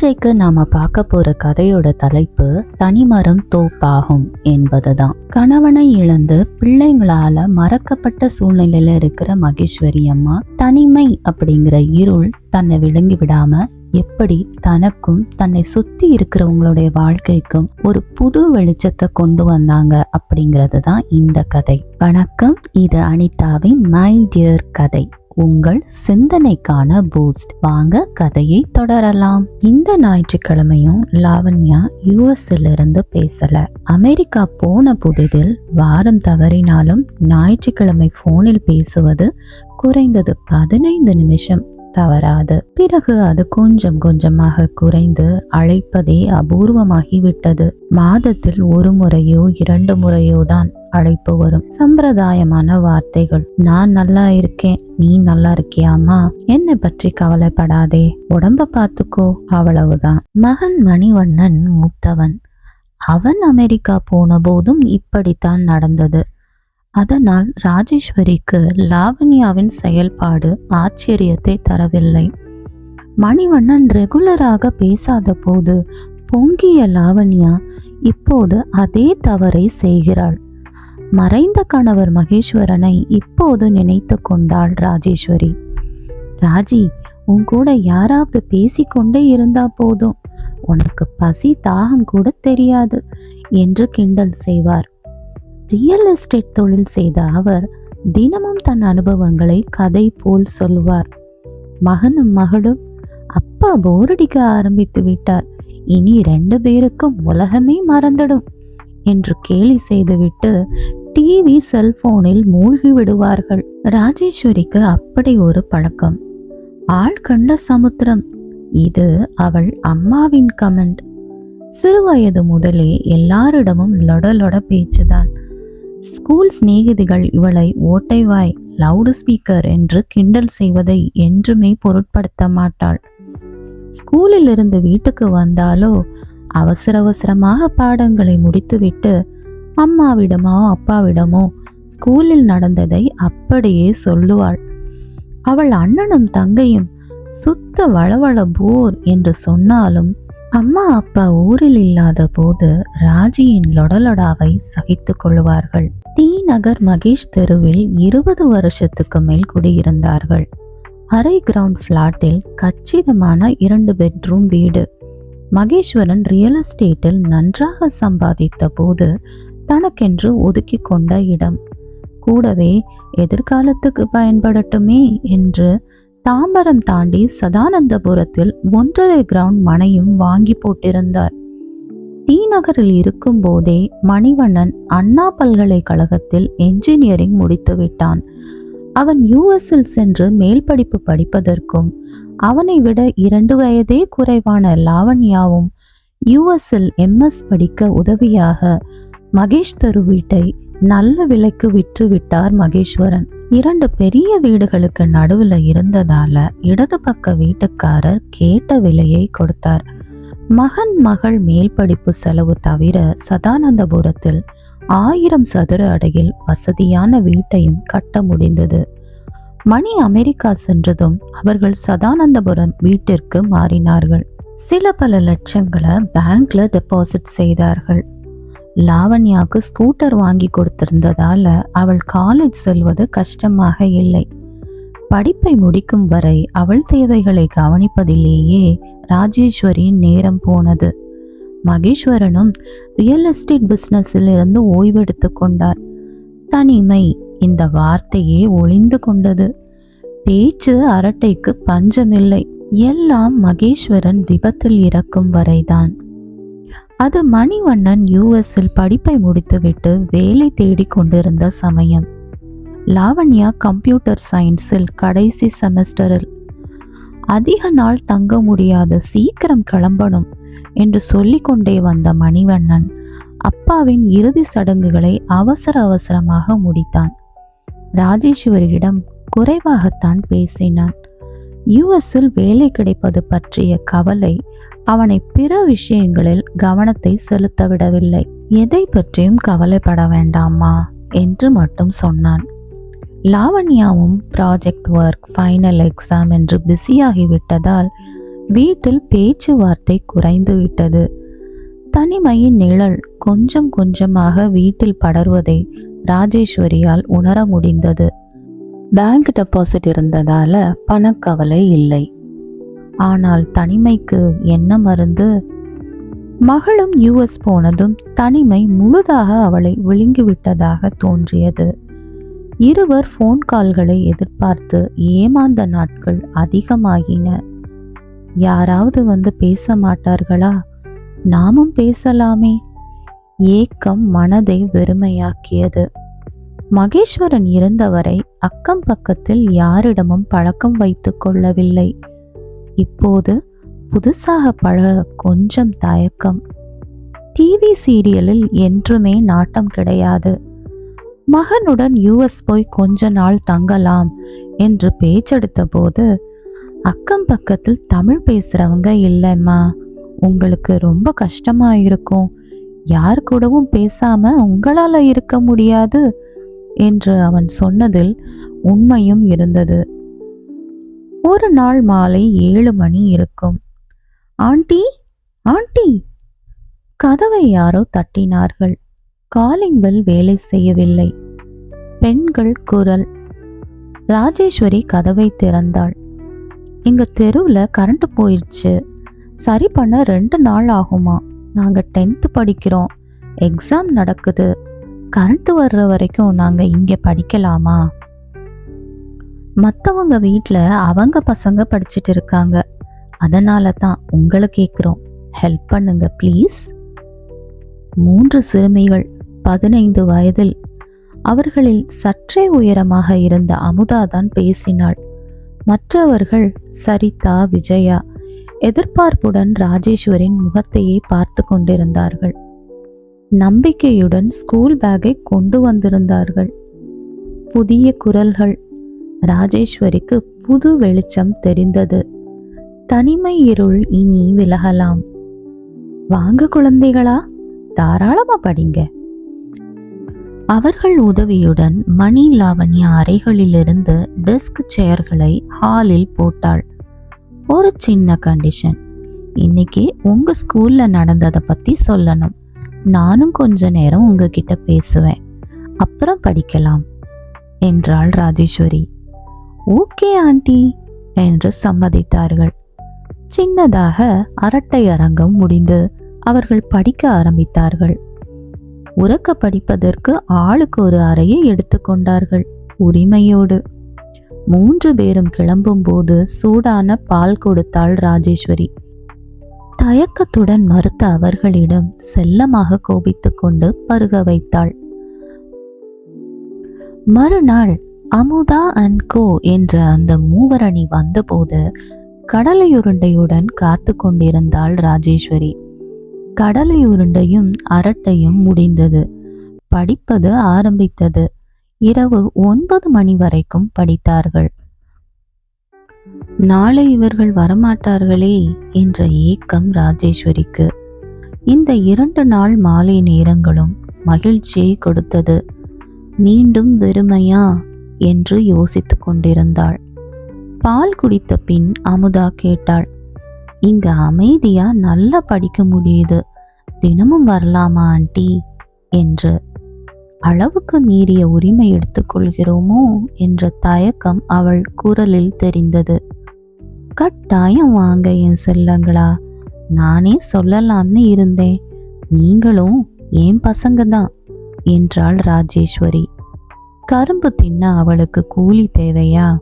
இன்றைக்கு நாம பார்க்க போற கதையோட தலைப்பு தனிமரம் தோப்பாகும் என்பதுதான். கணவனை இழந்து பிள்ளைங்களால மறக்கப்பட்ட சூழ்நிலையில இருக்கிற மகேஸ்வரி அம்மா தனிமை அப்படிங்கிற இருள் தன்னை விளங்கி விடாம எப்படி தனக்கும் தன்னை சுத்தி இருக்கிறவங்களுடைய வாழ்க்கைக்கும் ஒரு புது வெளிச்சத்தை கொண்டு வந்தாங்க அப்படிங்கிறது தான் இந்த கதை. வணக்கம் இது அனிதாவின் மை டியர் கதை. உங்கள் சிந்தனைக்கான பூஸ்ட் வாங்க கதையை தொடரலாம். இந்த ஞாயிற்றுக்கிழமையும் லாவண்யா யூஎஸ்ல இருந்து பேசல. அமெரிக்கா போன புதிதில் வாரம் தவறினாலும் ஞாயிற்றுக்கிழமை போனில் பேசுவது குறைந்தது பதினைந்து நிமிஷம். தவறாது. பிறகு அது கொஞ்சம் கொஞ்சமாக குறைந்து அழைப்பதே அபூர்வமாகி விட்டது மாதத்தில் ஒரு முறையோ இரண்டு முறையோ தான் அழைப்பு வரும். சம்பிரதாயமான வார்த்தைகள் நான் நல்லா இருக்கேன் நீ நல்லா இருக்கியாமா என்னை பற்றி கவலைப்படாதே உடம்ப பார்த்துக்கோ அவ்வளவுதான். மகன் மணிவண்ணன் மூத்தவன். அவன் அமெரிக்கா போன போதும் இப்படித்தான் நடந்தது. அதனால் ராஜேஸ்வரிக்கு லாவண்யாவின் செயல்பாடு ஆச்சரியத்தை தரவில்லை. மணிவண்ணன் ரெகுலராக பேசாத போது பொங்கிய லாவண்யா இப்போது அதே தவறை செய்கிறாள். மறைந்த கணவர் மகேஸ்வரனை இப்போது நினைத்து கொண்டாள் ராஜேஸ்வரி. ராஜி உன் கூட யாராவது பேசிக்கொண்டே இருந்தா போதும். உனக்கு பசி தாகம் கூட தெரியாது என்று கிண்டல் செய்வார். ரியல் எஸ்டேட் தொழில் செய்த அவர் தினமும் தன் அனுபவங்களை கதை போல் சொல்லுவார். மகனும் மகளும் அப்பா போரடிக்க ஆரம்பித்து விட்டார். இனி ரெண்டு பேருக்கும் உலகமே மறந்துடும் என்று கேலி செய்துவிட்டு டிவி செல்போனில் மூழ்கி விடுவார்கள். ராஜேஸ்வரிக்கு அப்படி ஒரு பழக்கம். ஆள் கண்ட சமுத்திரம். இது அவள் அம்மாவின் கமெண்ட். சிறுவயது முதலே எல்லாரிடமும் லொட லொட பேச்சுதான். ஸ்கூல் சிநேகிதிகள் இவளை ஓட்டைவாய் லவுடு ஸ்பீக்கர் என்று கிண்டல் செய்வதை என்றுமே பொருட்படுத்த மாட்டாள். ஸ்கூலில் இருந்து வீட்டுக்கு வந்தாலோ அவசர அவசரமாக பாடங்களை முடித்துவிட்டு அம்மாவிடமோ அப்பாவிடமோ ஸ்கூலில் நடந்ததை அப்படியே சொல்லுவாள். அவள் அண்ணனும் தங்கையும் சுத்த வளவள போர் என்று சொன்னாலும் அம்மா அப்பா ஊரில் இல்லாத போது ராஜியின் லொடலொடாவை சகித்து கொள்வார்கள். டி. நகர் மகேஷ் தெருவில் இருபது வருஷத்துக்கு மேல் குடியிருந்தார்கள். அரை கிரவுண்ட் பிளாட்டில் கச்சிதமான இரண்டு பெட்ரூம் வீடு. மகேஸ்வரன் ரியல் எஸ்டேட்டில் நன்றாக சம்பாதித்த போது தனக்கென்று ஒதுக்கி கொண்ட இடம். கூடவே எதிர்காலத்துக்கு பயன்படட்டுமே என்று தாம்பரம் தாண்டி சதானந்தபுரத்தில் ஒன்றரை கிரவுண்ட் மனையும் வாங்கி போட்டிருந்தார். தீநகரில் இருக்கும் போதே மணிவண்ணன் அண்ணா பல்கலைக்கழகத்தில் என்ஜினியரிங் முடித்து விட்டான். அவன் யூஎஸ்ஸில் சென்று மேல் படிப்பு படிப்பதற்கும் அவனை விட இரண்டு வயதே குறைவான லாவண்யாவும் யூஎஸ்ஸில் எம்எஸ் படிக்க உதவியாக மகேஷ் தரு வீட்டை நல்ல விலைக்கு விற்று விட்டார் மகேஸ்வரன். இரண்டு பெரிய வீடுகளுக்கு நடுவுல இருந்ததால இடது பக்க வீட்டுக்காரர் கேட்ட விலையை கொடுத்தார். மகன் மகள் மேல் படிப்பு செலவு தவிர சதானந்தபுரத்தில் ஆயிரம் சதுர அடையில் வசதியான வீட்டையும் கட்ட முடிந்தது. மணி அமெரிக்கா சென்றதும் அவர்கள் சதானந்தபுரம் வீட்டிற்கு மாறினார்கள். சில பல லட்சங்களை பேங்க்ல டெபாசிட் செய்தார்கள். லாவண்யாவுக்கு ஸ்கூட்டர் வாங்கி கொடுத்திருந்ததால அவள் காலேஜ் செல்வது கஷ்டமாக இல்லை. படிப்பை முடிக்கும் வரை அவள் தேவைகளை கவனிப்பதிலேயே ராஜேஸ்வரியின் நேரம் போனது. மகேஸ்வரனும் ரியல் எஸ்டேட் பிஸ்னஸிலிருந்து இருந்து ஓய்வெடுத்து கொண்டார். தனிமை இந்த வார்த்தையே ஒளிந்து கொண்டது. பேச்சு அரட்டைக்கு பஞ்சமில்லை. எல்லாம் மகேஸ்வரன் விபத்தில் இறக்கும் வரைதான். அது மணிவண்ணன் யூஎஸ்ஸில் படிப்பை முடித்துவிட்டு வேலை தேடிக் கொண்டிருந்த சமயம். லாவண்யா கம்ப்யூட்டர் சயின்ஸில் கடைசி செமஸ்டரில் அதிக நாள் தங்க முடியாத சீக்கிரம் கிளம்பணும் என்று சொல்லிக்கொண்டே வந்த மணிவண்ணன் அப்பாவின் இறுதி சடங்குகளை அவசர அவசரமாக முடித்தான். ராஜேஸ்வரியிடம் குறைவாகத்தான் பேசினான். யுஎஸ்ஸில் வேலை கிடைப்பது பற்றிய கவலை அவனை பிற விஷயங்களில் கவனத்தை செலுத்த விடவில்லை. எதை பற்றியும் கவலைப்பட வேண்டாமா என்று மட்டும் சொன்னான். லாவண்யாவும் ப்ராஜெக்ட் ஒர்க் ஃபைனல் எக்ஸாம் என்று பிஸியாகிவிட்டதால் வீட்டில் பேச்சுவார்த்தை குறைந்து விட்டது. தனிமையின் நிழல் கொஞ்சம் கொஞ்சமாக வீட்டில் படர்வதை ராஜேஸ்வரியால் உணர முடிந்தது. பேங்க் டெபாசிட் இருந்ததால பணக்கவலை இல்லை. ஆனால் தனிமைக்கு என்ன மருந்து? மகளும் யூஎஸ் போனதும் தனிமை முழுதாக அவளை விழுங்கிவிட்டதாக தோன்றியது. இருவர் ஃபோன் கால்களை எதிர்பார்த்து ஏமாந்த நாட்கள் அதிகமாகின. யாராவது வந்து பேச மாட்டார்களா? நாமும் பேசலாமே. ஏக்கம் மனதை வெறுமையாக்கியது. மகேஸ்வரன் இருந்தவரை அக்கம் பக்கத்தில் யாரிடமும் பழக்கம் வைத்து கொள்ளவில்லை. இப்போது புதுசாக பழக கொஞ்சம் தயக்கம். டிவி சீரியலில் என்றுமே நாட்டம் கிடையாது. மகனுடன் யுஎஸ் போய் கொஞ்ச நாள் தங்கலாம் என்று பேச்செடுத்த போது அக்கம் பக்கத்தில் தமிழ் பேசுறவங்க இல்லைம்மா. உங்களுக்கு ரொம்ப கஷ்டமா இருக்கும். யார் கூடவும் பேசாம உங்களால இருக்க முடியாது. என்று அவன் சொன்னதில் உண்மையும் இருந்தது. ஒரு நாள் மாலை ஏழு மணி இருக்கும். Aunty aunty! கதவை யாரோ தட்டினார்கள். காலிங் பெல் வேலை செய்யவில்லை. பெண்கள் குரல். ராஜேஸ்வரி கதவை திறந்தாள். எங்க தெருவில் கரண்ட் போயிடுச்சு சரி பண்ண ரெண்டு நாள் ஆகுமா. நாங்க டென்த்து படிக்கிறோம். எக்ஸாம் நடக்குது. கரண்ட் வர்ற வரைக்கும் நாங்கள் இங்கே படிக்கலாமா? மற்றவங்க வீட்டில் அவங்க பசங்க படிச்சுட்டு இருக்காங்க. அதனால தான் உங்களை கேட்குறோம் ஹெல்ப் பண்ணுங்க ப்ளீஸ் மூன்று சிறுமிகள் பதினைந்து வயதில். அவர்களில் சற்றே உயரமாக இருந்த அமுதா தான் பேசினாள். மற்றவர்கள் சரிதா விஜயா எதிர்பார்ப்புடன் ராஜேஸ்வரின் முகத்தையே பார்த்து கொண்டிருந்தார்கள். நம்பிக்கையுடன் ஸ்கூல் பேக்கை கொண்டு வந்திருந்தார்கள். புதிய குரல்கள். ராஜேஸ்வரிக்கு புது வெளிச்சம் தெரிந்தது. தனிமை இருள் இனி விலகலாம். வாங்க குழந்தைகளா தாராளமா படிங்க. அவர்கள் உதவியுடன் மணி லாவண்யா அறைகளிலிருந்து டெஸ்க் சேர்களை ஹாலில் போட்டாள். ஒரு சின்ன கண்டிஷன் இன்னைக்கு உங்க ஸ்கூல்ல நடந்ததை பத்தி சொல்லணும். நானும் கொஞ்ச நேரம் உங்ககிட்ட பேசுவேன். அப்புறம் படிக்கலாம் என்றாள் ராஜேஸ்வரி. ஓகே ஆண்டி என்று சம்மதித்தார்கள். சின்னதாக அரட்டை அரங்கம் முடிந்து அவர்கள் படிக்க ஆரம்பித்தார்கள். உறக்க படிப்பதற்கு ஆளுக்கு ஒரு அறையை எடுத்துக்கொண்டார்கள் உரிமையோடு. மூன்று பேரும் கிளம்பும்போது சூடான பால் கொடுத்தாள் ராஜேஸ்வரி. தயக்கத்துடன் மறுத்த அவர்களிடம் செல்லமாக கோபித்துக் கொண்டு பருக வைத்தாள். மறுநாள் அமுதா அண்ட் கோ என்ற அந்த மூவரணி வந்தபோது கடலையுருண்டையுடன் காத்து கொண்டிருந்தாள் ராஜேஸ்வரி. கடலையுருண்டையும் அரட்டையும் முடிந்தது. படிப்பது ஆரம்பித்தது. இரவு ஒன்பது மணி வரைக்கும் படித்தார்கள். நாளை இவர்கள் வரமாட்டார்களே என்ற ஏக்கம் ராஜேஸ்வரிக்கு. இந்த இரண்டு நாள் மாலை நேரங்களும் மகிழ்ச்சியை கொடுத்தது. மீண்டும் வெறுமையா? என்று யோசித்துக் கொண்டிருந்தாள். பால் குடித்த பின் அமுதா கேட்டாள். இங்க அமைதியா நல்லா படிக்க முடியுது. தினமும் வரலாமா ஆண்டி? என்று. அளவுக்கு மீறிய உரிமை எடுத்துக்கொள்கிறோமோ என்ற தயக்கம் அவள் குரலில் தெரிந்தது. கட்டாயம் வாங்க என் செல்லங்களா நானே சொல்லலாம்னு இருந்தேன். நீங்களும் என் பசங்க தான் என்றாள் ராஜேஸ்வரி. கரும்பு தின்ன அவளுக்கு கூலி தேவையா?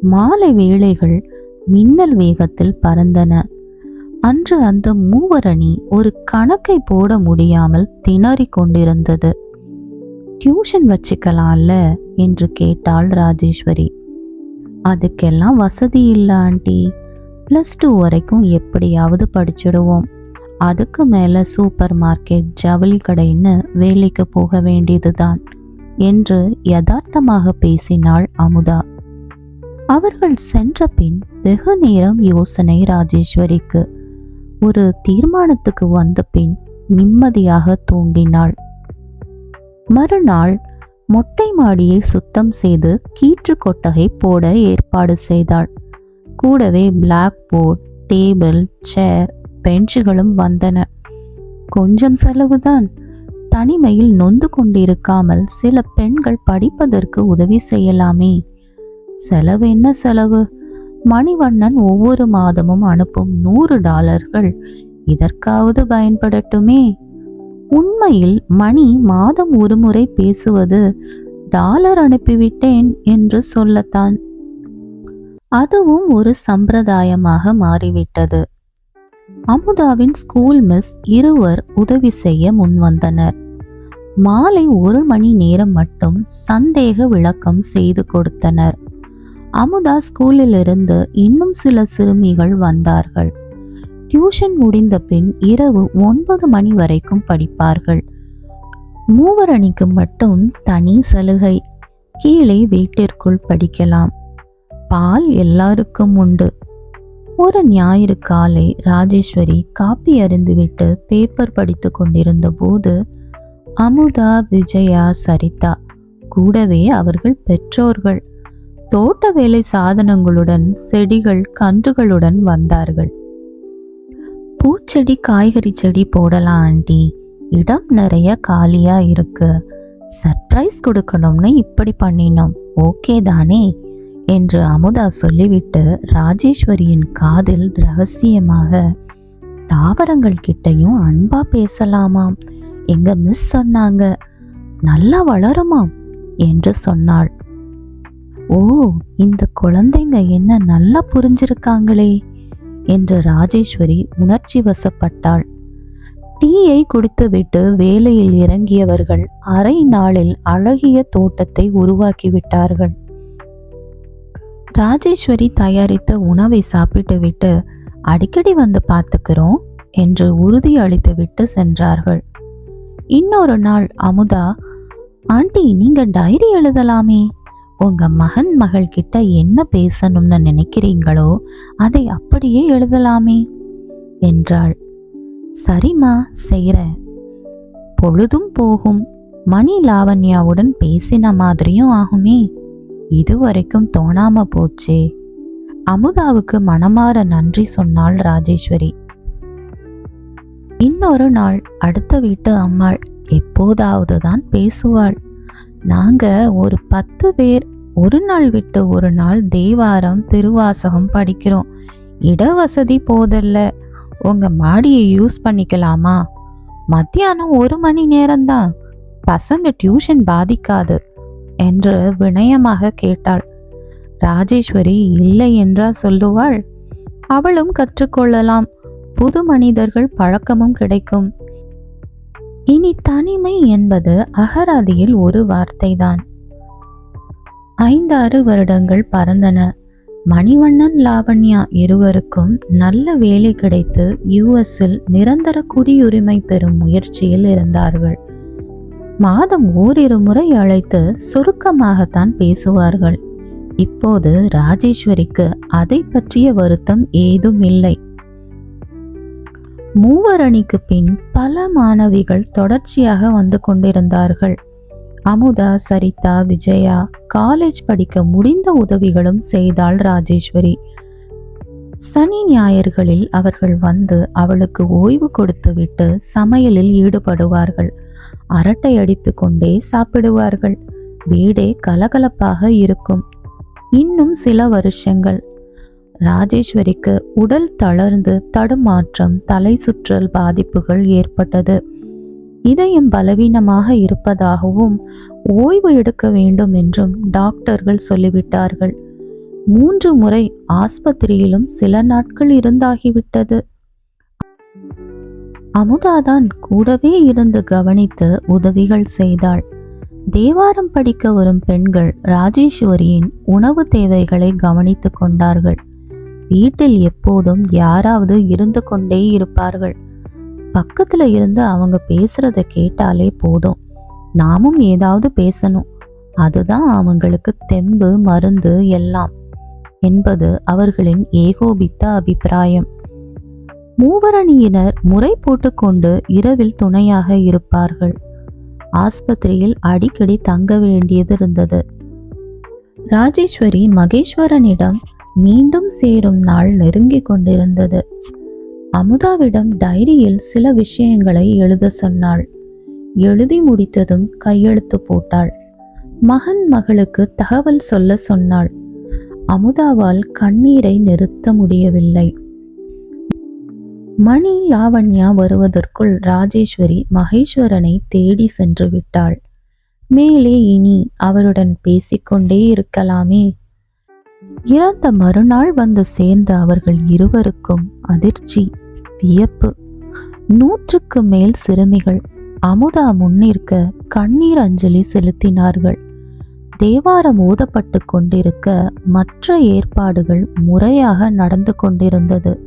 மாலை வேளைகள் மின்னல் வேகத்தில் பறந்தன. அன்று அந்த மூவரணி ஒரு கணக்கை போட முடியாமல் திணறிக் கொண்டிருந்தது. டியூஷன் வச்சுக்கலாம்ல? என்று கேட்டாள் ராஜேஸ்வரி. அதுக்கெல்லாம் வசதி இல்லை ஆண்டி. ப்ளஸ் டூ வரைக்கும் எப்படியாவது படிச்சிடுவோம். அதுக்கு மேலே சூப்பர் மார்க்கெட் ஜவுளி கடைன்னு வேலைக்கு போக வேண்டியதுதான் என்று யதார்த்தமாக பேசினாள் அமுதா. அவர்கள் சென்ற பின் வெகு நேரம் யோசனை ராஜேஸ்வரிக்கு. ஒரு தீர்மானத்துக்கு வந்த பின் நிம்மதியாக தூங்கினாள். மறுநாள் மொட்டை மாடியை சுத்தம் செய்து கீற்று கொட்டகை போட ஏற்பாடு செய்தாள். கூடவே பிளாக் போர்ட் டேபிள் சேர் பெஞ்சுகளும் வந்தன. கொஞ்சம் செலவுதான். தனிமையில் நொந்து கொண்டிருக்காமல் சில பெண்கள் படிப்பதற்கு உதவி செய்யலாமே. செலவு என்ன செலவு? மணிவண்ணன் ஒவ்வொரு மாதமும் அனுப்பும் நூறு டாலர்கள். இதற்காவது பயன்படட்டுமே. உண்மையில் மணி மாதம் ஒருமுறை பேசுவது டாலர் அனுப்பிவிட்டேன் என்று சொல்லத்தான். அதுவும் ஒரு சம்பிரதாயமாக மாறிவிட்டது. அமுதாவின் ஸ்கூல் மிஸ் இருவர் உதவி செய்ய முன்வந்தனர். மாலை ஒரு மணி நேரம் மட்டும் சந்தேக விளக்கம் செய்து கொடுத்தனர். அமுதா ஸ்கூலிலிருந்து இன்னும் சில சிறுமிகள் வந்தார்கள். டியூஷன் முடிந்த பின் இரவு ஒன்பது மணி வரைக்கும் படிப்பார்கள். மூவர் அணிக்கு மட்டும் தனி சலுகை. கீழே வீட்டிற்குள் படிக்கலாம். பால் எல்லாருக்கும் உண்டு. ஒரு ஞாயிறு காலை ராஜேஸ்வரி காப்பி அருந்துவிட்டு பேப்பர் படித்து கொண்டிருந்த போது அமுதா விஜயா சரிதா கூடவே அவர்கள் பெற்றோர்கள். தோட்ட வேலை சாதனங்களுடன் செடிகள் கன்றுகளுடன் வந்தார்கள். பூச்செடி காய்கறி செடி போடலாம் ஆண்டி. இடம் நிறைய காலியா இருக்கு. சர்ப்ரைஸ் கொடுக்கணும்னு இப்படி பண்ணினோம். ஓகே தானே? என்று அமுதா சொல்லிவிட்டு ராஜேஸ்வரியின் காதில் ரகசியமாக தாவரங்கள் கிட்டையும் அன்பா பேசலாமாம். எங்க மிஸ் சொன்னாங்க. நல்லா வளருமாம் என்று சொன்னாள். ஓ இந்த குழந்தைங்க என்ன நல்லா புரிஞ்சிருக்காங்களே. என்று ராஜேஸ்வரி உணர்ச்சி வசப்பட்டாள். டீயை குடித்துவிட்டு வேலையில் இறங்கியவர்கள் அரை நாளில் அழகிய தோட்டத்தை உருவாக்கிவிட்டார்கள். ராஜேஸ்வரி தயாரித்த உணவை சாப்பிட்டுவிட்டு அடிக்கடி வந்து பார்த்துக்கிறோம் என்று உறுதி அளித்துவிட்டு சென்றார்கள். இன்னொரு நாள் அமுதா ஆண்டி நீங்க டைரி எழுதலாமே உங்க மகன் மகள் கிட்ட என்ன பேசணும்னு நினைக்கிறீங்களோ அதை அப்படியே எழுதலாமே என்றாள். சரிம்மா செய்கிறேன் பொழுதும் போகும். மணி லாவண்யாவுடன் பேசின மாதிரியும் ஆகுமே. இதுவரைக்கும் தோணாம போச்சே. அமுதாவுக்கு மனமாற நன்றி சொன்னாள் ராஜேஸ்வரி. இன்னொரு நாள் அடுத்த வீட்டு அம்மாள் எப்போதாவது தான் பேசுவாள். நாங்கள் ஒரு பத்து பேர் ஒரு நாள் விட்டு ஒரு நாள் தேவாரம் திருவாசகம் படிக்கிறோம். இடவசதி போதல்ல. உங்கள் மாடியை யூஸ் பண்ணிக்கலாமா? மத்தியானம் ஒரு மணி நேரம்தான். பசங்க டியூஷன் பாதிக்காது என்று வினயமாக கேட்டாள். ராஜேஸ்வரி இல்லை என்றா சொல்லுவாள். அவளும் கற்றுக்கொள்ளலாம். புது மனிதர்கள் பழக்கமும் கிடைக்கும். இனி தனிமை என்பது அகராதியில் ஒரு வார்த்தைதான். ஐந்தாறு வருடங்கள் பறந்தன. மணிவண்ணன் லாவண்யா இருவருக்கும் நல்ல வேலை கிடைத்து யுஎஸ்ஸில் நிரந்தர குடியுரிமை பெறும் முயற்சியில் இருந்தார்கள். மாதம் ஓரிரு முறை அழைத்து சுருக்கமாகத்தான் பேசுவார்கள். இப்போது ராஜேஸ்வரிக்கு அதை பற்றிய வருத்தம் ஏதும் இல்லை மூவரணிக்கு பின் பல மாணவிகள் தொடர்ச்சியாக வந்து கொண்டிருந்தார்கள். அமுதா சரிதா விஜயா காலேஜ் படிக்க முடிந்த உதவிகளும் செய்தாள் ராஜேஸ்வரி. சனி ஞாயிறுகளில் அவர்கள் வந்து அவளுக்கு ஓய்வு கொடுத்துவிட்டு சமையலில் ஈடுபடுவார்கள். அரட்டை அடித்து கொண்டே சாப்பிடுவார்கள். வீடே கலகலப்பாக இருக்கும். இன்னும் சில வருஷங்கள் ராஜேஸ்வரிக்கு உடல் தளர்ந்து தடுமாற்றம் தலை சுற்றல் பாதிப்புகள் ஏற்பட்டது. இதயம் பலவீனமாக இருப்பதாகவும் ஓய்வு எடுக்க வேண்டும் என்றும் டாக்டர்கள் சொல்லிவிட்டார்கள். மூன்று முறை ஆஸ்பத்திரியிலும் சில நாட்கள் இருந்தாகிவிட்டது. அமுதாதான் கூடவே இருந்து கவனித்து உதவிகள் செய்தாள். தேவாரம் படிக்க வரும் பெண்கள் ராஜேஸ்வரியின் உணவு தேவைகளை கவனித்துக் கொண்டார்கள். வீட்டில் எப்போதும் யாராவது இருந்து கொண்டே இருப்பார்கள். பக்கத்துல இருந்து அவங்க பேசுறத கேட்டாலே போதும். நாமும் ஏதாவது பேசணும். அதுதான் அவங்களுக்கு தெம்பு மருந்து எல்லாம் என்பது அவர்களின் ஏகோபித்த அபிப்பிராயம். மூவரணியினர் முறை போட்டுக்கொண்டு இரவில் துணையாக இருப்பார்கள். ஆஸ்பத்திரியில் அடிக்கடி தங்க வேண்டியது இருந்தது. ராஜேஸ்வரி மகேஸ்வரனிடம் மீண்டும் சேரும் நாள் நெருங்கிக் கொண்டிருந்தது. அமுதாவிடம் டைரியில் சில விஷயங்களை எழுத சொன்னாள். எழுதி முடித்ததும் கையெழுத்து போட்டாள். மகன் மகளுக்கு தகவல் சொல்ல சொன்னாள். அமுதாவால் கண்ணீரை நிறுத்த முடியவில்லை. மணி லாவண்யா வருவதற்குள் ராஜேஸ்வரி மகேஸ்வரனை தேடி சென்று விட்டாள். மேலே இனி அவருடன் பேசிக்கொண்டே இருக்கலாமே. இறந்த மறுநாள் வந்து சேர்ந்த அவர்கள் இருவருக்கும் அதிர்ச்சி வியப்பு. நூற்றுக்கு மேல் சிறுமிகள் அமுதா முன்னிற்க கண்ணீர் அஞ்சலி செலுத்தினார்கள். தேவாரம் ஓதப்பட்டு கொண்டிருக்க மற்ற ஏற்பாடுகள் முறையாக நடந்து கொண்டிருந்தது.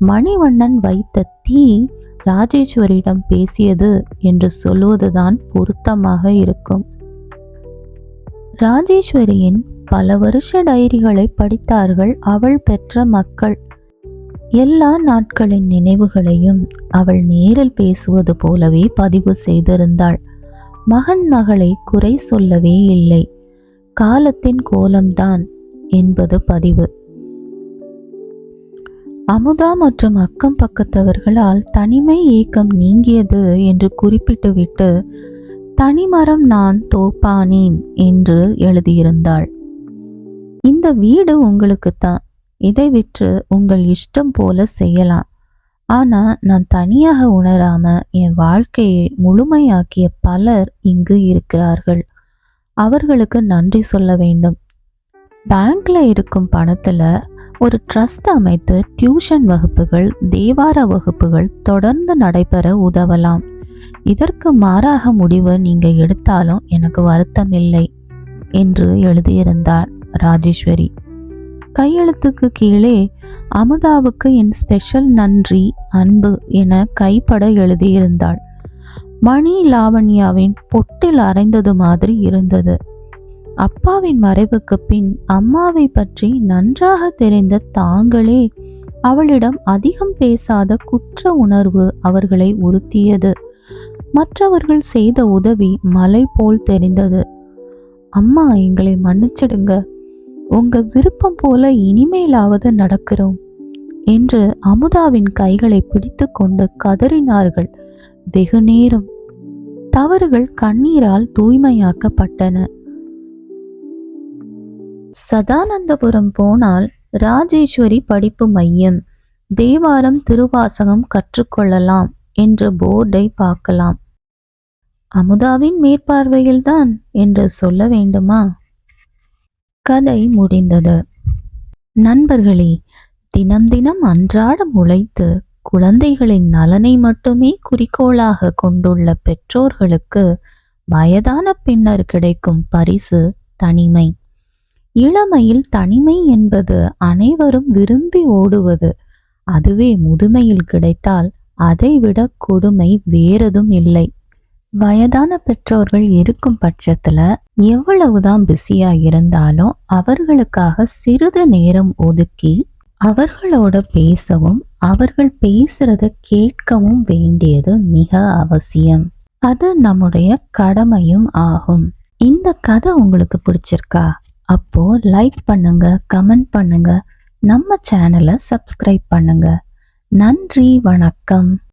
மணிவண்ணன் வைத்த தீ ராஜேஸ்வரியிடம் பேசியது என்று சொல்லுவதுதான் பொருத்தமாக இருக்கும். ராஜேஸ்வரியின் பல வருஷ டைரிகளை படித்தார்கள் அவள் பெற்ற மக்கள். எல்லா நாட்களின் நினைவுகளையும் அவள் நேரில் பேசுவது போலவே பதிவு செய்திருந்தாள். மகன் மகளை குறை சொல்லவே இல்லை. காலத்தின் கோலம்தான் என்பது பதிவு. அமுதா மற்றும் அக்கம் பக்கத்தவர்களால் தனிமை ஏக்கம் நீங்கியது என்று குறிப்பிட்டுவிட்டு தனிமரம் நான் தோப்பானேன் என்று எழுதியிருந்தாள். இந்த வீடு உங்களுக்கு தான் இதை விற்று உங்கள் இஷ்டம் போல செய்யலாம். ஆனா நான் தனியாக உணராம என் வாழ்க்கையை முழுமையாக்கிய பலர் இங்கு இருக்கிறார்கள். அவர்களுக்கு நன்றி சொல்ல வேண்டும். பேங்க்ல இருக்கும் பணத்துல ஒரு ட்ரஸ்ட் அமைத்து டியூஷன் வகுப்புகள் தேவார வகுப்புகள் தொடர்ந்து நடைபெற உதவலாம். இதற்கு மாறாக முடிவு நீங்க எடுத்தாலும் எனக்கு வருத்தமில்லை என்று எழுதியிருந்தார். ராஜேஸ்வரி. கையெழுத்துக்கு கீழே அமுதாவுக்கு என் ஸ்பெஷல் நன்றி அன்பு என கைப்பட எழுதியிருந்தாள். மணி லாவண்யாவின் பொட்டில் அரைந்தது மாதிரி இருந்தது. அப்பாவின் மறைவுக்கு பின் அம்மாவை பற்றி நன்றாக தெரிந்த தாங்களே அவளிடம் அதிகம் பேசாத குற்ற உணர்வு அவர்களை உறுத்தியது. மற்றவர்கள் செய்த உதவி மலை போல் தெரிந்தது. அம்மா எங்களை மன்னிச்சிடுங்க. உங்கள் விருப்பம் போல இனிமேலாவது நடக்கிறோம் என்று அமுதாவின் கைகளை பிடித்து கொண்டு கதறினார்கள். வெகு நேரம் தவறுகள் கண்ணீரால் தூய்மையாக்கப்பட்டன. சதானந்தபுரம் போனால் ராஜேஸ்வரி படிப்பு மையம். தேவாரம் திருவாசகம் கற்றுக்கொள்ளலாம் என்ற போர்டை பார்க்கலாம். அமுதாவின் மேற்பார்வையில்தான் என்று சொல்ல வேண்டுமா? கதை முடிந்தது. நண்பர்களே தினம் தினம் அன்றாடம் உழைத்து குழந்தைகளின் நலனை மட்டுமே குறிக்கோளாக கொண்டுள்ள பெற்றோர்களுக்கு வயதான பின்னர் கிடைக்கும் பரிசு தனிமை. இளமையில் தனிமை என்பது அனைவரும் விரும்பி ஓடுவது. அதுவே முதுமையில் கிடைத்தால் அதைவிட கொடுமை வேறெதும் இல்லை. வயதான பெற்றோர்கள் இருக்கும் பட்சத்துல எவ்வளவுதான் பிஸியா இருந்தாலும் அவர்களுக்காக சிறிது நேரம் ஒதுக்கி அவர்களோட பேசவும் அவர்கள் பேசுறத கேட்கவும் வேண்டியது மிக அவசியம். அது நம்முடைய கடமையும் ஆகும். இந்த கதை உங்களுக்கு பிடிச்சிருக்கா? அப்போ லைக் பண்ணுங்க கமெண்ட் பண்ணுங்க. நம்ம சேனலை சப்ஸ்கிரைப் பண்ணுங்க. நன்றி வணக்கம்.